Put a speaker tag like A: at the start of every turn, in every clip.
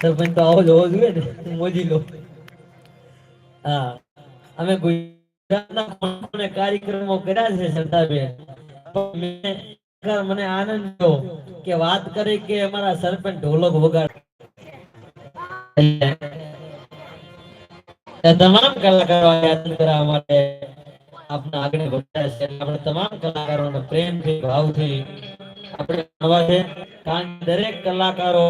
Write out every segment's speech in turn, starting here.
A: સરપંચ તો આવો જ જોઈએ ને મોજી લો હા, અમે ગુજરાતના કાર્યક્રમો કર્યા છે સરદારભાઈ મને આનંદ થયો કે વાત કરે કે અમારા સરપંચ ઢોલક વગાડ. તમામ કલાકારો યાદ કરવા માટે આપના આગળ વધ્યા છે. આપણે તમામ કલાકારોને પ્રેમથી, ભાવથી આપણે છે. કારણ દરેક કલાકારો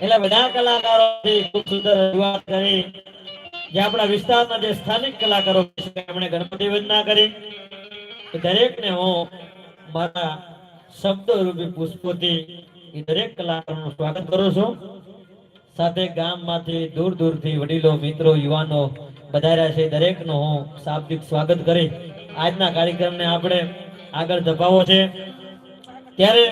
A: એટલે બધા કલાકારો ખૂબ કરી. જે હું મારા શબ્દો રૂપી પુષ્પોથી એ દરેક કલાકારોનું સ્વાગત કરું છું. સાથે ગામમાંથી દૂર દૂરથી વડીલો, મિત્રો, યુવાનો વધાર્યા છે. દરેકનું હું શાબ્દિક સ્વાગત કરી. આજના કાર્યક્રમને આપણે આગળ ધપાવો છે. ત્યારે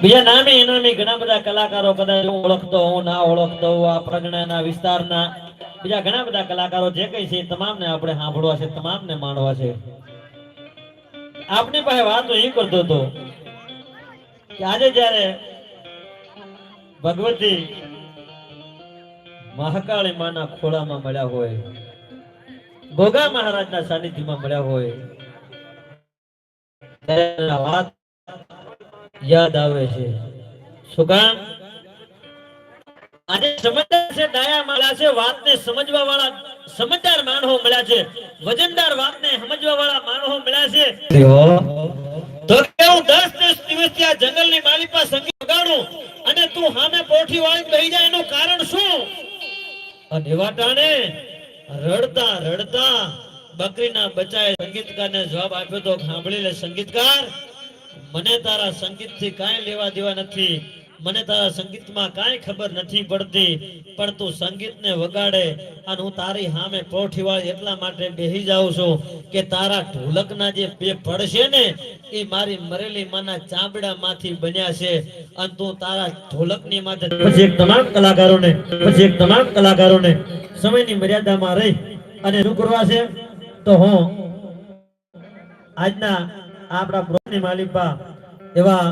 A: બીજા નામી ઇનામી ઘણા બધા કલાકારો કદાચ ઓળખતો હું ના ઓળખતો હું આ પ્રજ્ઞાના વિસ્તારના બીજા ઘણા બધા કલાકારો જે કઈ છે તમામને આપણે સાંભળવા છે, તમામને માણવા છે. આપની પાસે વાત એ કરતો હતો કે આજે જયારે ભગવતી મહાકાળી માના ખોળામાં મળ્યા હોય ગોગા મહારાજના સાનિધ્યમાં મળ્યા હોય વાત યાદ આવે છે. શું કામ? આજે સમજદાર છે ડાયા મળ્યા છે, વાતને સમજવા વાળા સમજદાર માણસો મળ્યા છે. વજનદાર વાતને સમજવા વાળા માણસો મળ્યા છે. તો કે હું દસ દિવસ દિવસથી આ જંગલની માલી પાસે સંગીત વગાડું અને તું સામે પોઠી વાળી બેહી જાય એનું કારણ શું? અને એવા ટાણે રડતા રડતા બકરીના બચ્ચાએ સંગીતકારને જવાબ આપ્યો તો સાંભળી લે સંગીતકાર. મને તારા સંગીતથી કાંઈ લેવા દેવા નથી. મને તારા સંગીતમાં કાંઈ ખબર નથી પડતી પણ તું સંગીતને વગાડે અને હું તારી સામે કોઠી વાળી એટલા માટે બેહી જાઉં છું કે તારા ઢોલકના જે બે પડશે ને, એ મારી મરેલી માના ચામડામાંથી બન્યા છે. અને તું તારા ઢોલકની માથે પછી એક તમામ કલાકારોને, પછી એક તમામ કલાકારોને સમયની મર્યાદામાં રહી અને શું કરવા છે? તો હું આજના આપણા પ્રોગ્રામની માલિકા એવા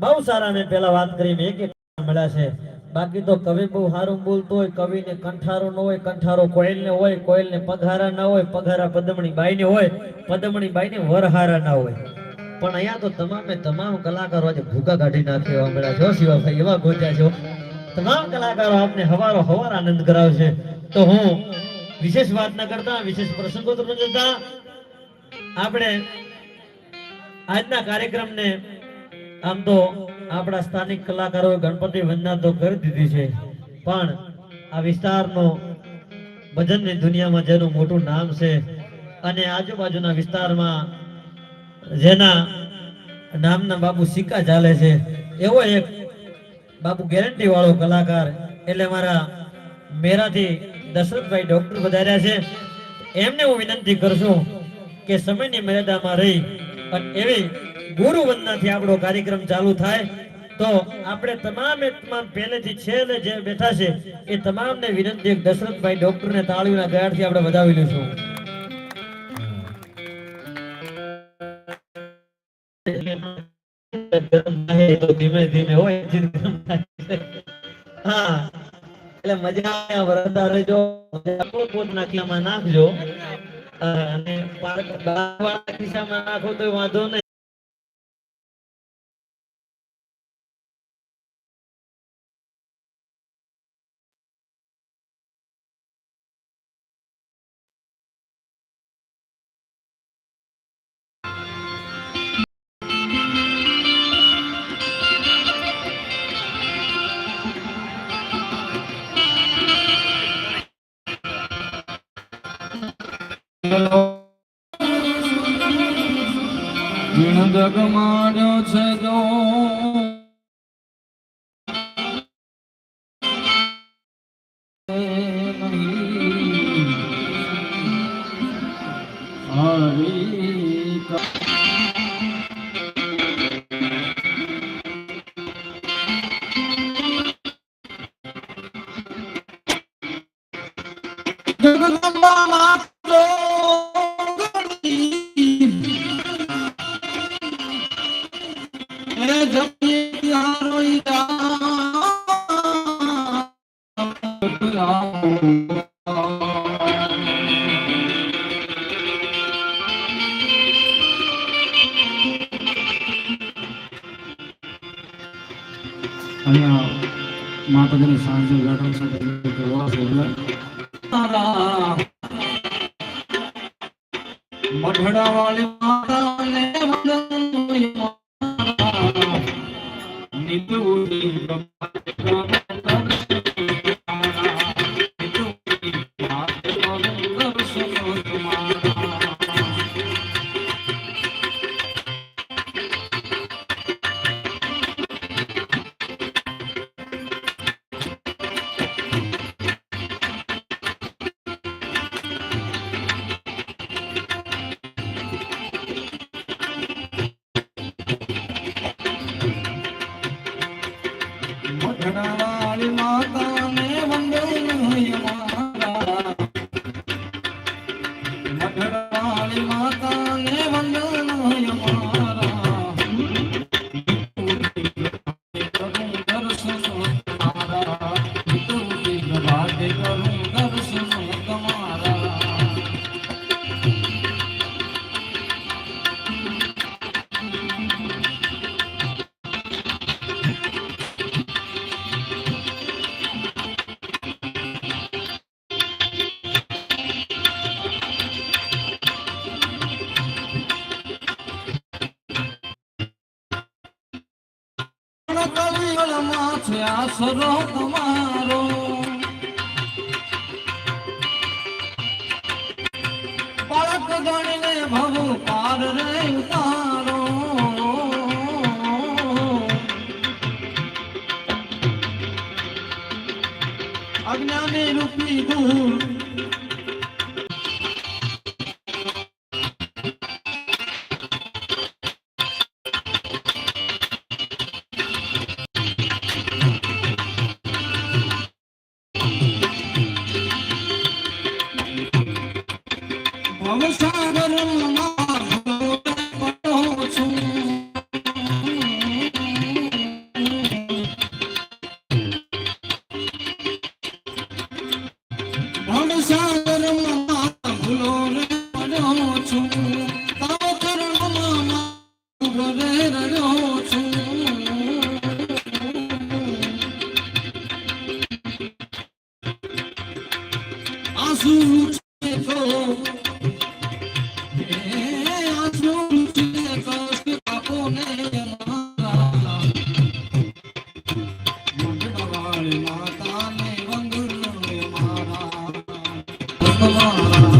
A: બહુ સારા મેં પેલા વાત કરી એક એક મળ્યા છે. બાકી તો કવિ બહુ સારું બોલતો હોય, કવિને કંઠારો ન હોય, કંઠારો કોયલને હોય, કોયલને પગહારા ના હોય પગહારા પદમણી બાઈને હોય, પદમણી બાઈને વરહારા ના હોય. પણ અહીંયા તો તમામે તમામ કલાકારો આજે ભૂકા કાઢી નાખ્યો એવા છો, શિવાભાઈ એવા ગોચ્યા છો. તમામ કલાકારો આપને હવારો હવાર આનંદ કરાવશે. તો હું વિશેષ વાત ના કરતા, વિશેષ પ્રસંગો તો જતા, આપણે આજના કાર્યક્રમને આમ તો આપણા સ્થાનિક કલાકારોએ ગણપતિ વંદના તો કરી દીધી છે. પણ આ વિસ્તારનો ભજનની દુનિયામાં જેનું મોટું નામ છે અને આજુબાજુના વિસ્તારમાં જેના નામના બાબુ સિક્કા ચાલે છે, એવો એક બાબુ ગેરંટી વાળો કલાકાર એટલે મારા મેરાથી દશરથભાઈ ડોક્ટર વધાર્યા છે. એમને હું વિનંતી કરશું કે સમયની મર્યાદામાં રહી અને એવી ગુરુ વંદનાથી આપણો કાર્યક્રમ ચાલુ થાય. તો આપણે તમામ તમામ પહેલેથી છેલ્લે જે બેઠા છે, એ તમામને વિનંતી દશરથભાઈ ડોક્ટરને તાળીઓના ગયાથી આપણે વધાવી લઈશું. ધીમે ધીમે હોય છે. હા, એટલે મજા આવે વરસતા રહેજો. પોત નાખજો. અને પાર્ક વાંધો નહીં.
B: જગમાડ્યો છે જો અહીંયા માતાજીની સાંજે તે ઓળખ એટલે તારા મઢડા વાળી માતાને મઢડાવાળી માતાને છે આશરો તમારો બાળક ગણીને ભવ પાર રે ઉતારો અજ્ઞાની રૂપી દૂર છું તાવ કરણમાં ઊભો રે રહ્યો છું Oh,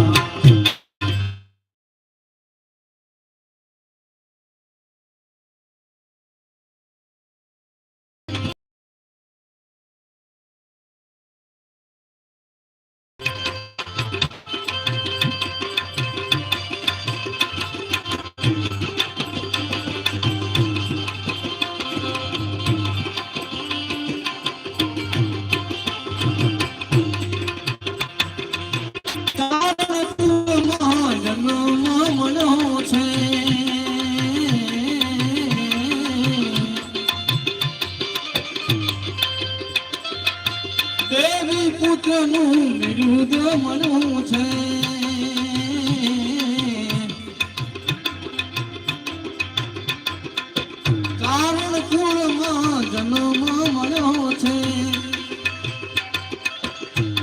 B: કુળમાં જન્મ મળ્યો છે?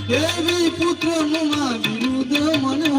B: દેવી પુત્રમાં વિરુદ્ધ મને